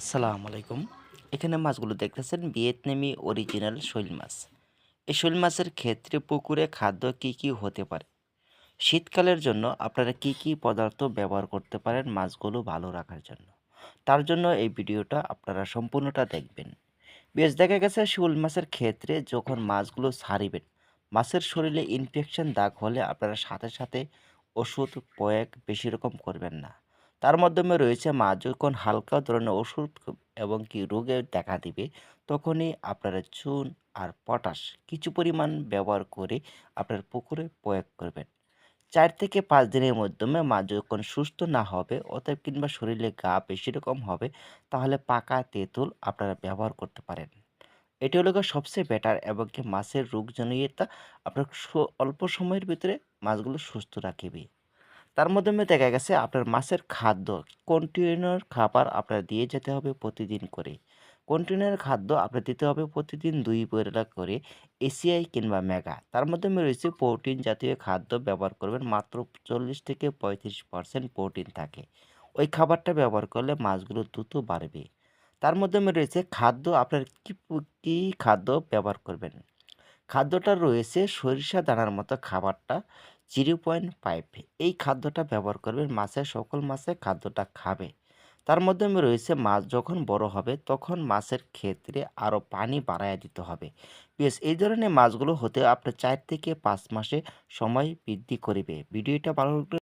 আসসালামু আলাইকুম। এখানে মাছগুলো দেখতেছেন ভিয়েতনামি অরিজিনাল শৈল মাছ। এই শৈল মাছের ক্ষেত্রে পুকুরে খাদ্য কি কি হতে পারে? শীতকালের জন্য আপনারা কি কি পদার্থ ব্যবহার করতে পারেন মাছগুলো ভালো রাখার জন্য? তার জন্য এই ভিডিওটা আপনারা সম্পূর্ণটা দেখবেন। বেশ, দেখা গেছে শোল মাছের ক্ষেত্রে যখন মাছগুলো ছাড়িবেন, মাছের শরীরে ইনফেকশন দাগ হলে আপনারা সাথে সাথে ওষুধ, প্রয়োগ বেশি রকম করবেন না। তার মাধ্যমে রয়েছে মাছ যখন হালকা ধরনের ওষুধ এবং কি রোগে দেখা দিবে, তখনই আপনারা চুন আর পটাশ কিছু পরিমাণ ব্যবহার করে আপনার পুকুরে প্রয়োগ করবেন। চার থেকে পাঁচ দিনের মাধ্যমে মাছ যখন সুস্থ না হবে অতএব কিংবা শরীরে গা বেশি রকম হবে, তাহলে পাকা তেঁতুল আপনারা ব্যবহার করতে পারেন। এটি হলো সবচেয়ে বেটার এবং কি মাছের রোগজনিয়তা আপনার অল্প সময়ের ভিতরে মাছগুলো সুস্থ রাখিবে তার মাধ্যমে দেখা গেছে আপনার মাছের খাদ্য কন্টিনিউর খাবার আপনার দিয়ে যেতে হবে প্রতিদিন করে। কন্টিনিউর খাদ্য আপনার দিতে হবে প্রতিদিন দুই বেলা করে এসিআই কিংবা মেগা। তার মাধ্যমে রয়েছে প্রোটিন জাতীয় খাদ্য ব্যবহার করবেন, মাত্র চল্লিশ থেকে পঁয়ত্রিশ পার্সেন্ট প্রোটিন থাকে। ওই খাবারটা ব্যবহার করলে মাছগুলো দ্রুত বাড়বে। তার মাধ্যমে রয়েছে খাদ্য, আপনার কি কি খাদ্য ব্যবহার করবেন? খাদ্যটা রয়েছে সরিষা দানার মতো খাবারটা। জিরো পয়েন্ট ফাইভ এই খাদ্যটা ব্যবহার করবেন মাছের সকল মাছে খাদ্যটা খাবে। তার মাধ্যমে রয়েছে মাছ, যখন বড় হবে তখন মাছের ক্ষেত্রে আরও পানি বাড়াইয়া দিতে হবে। বেশ, এই ধরনের মাছগুলো হতে আপনার চার থেকে পাঁচ মাসে সময় বৃদ্ধি করিবে। ভিডিওটা ভালো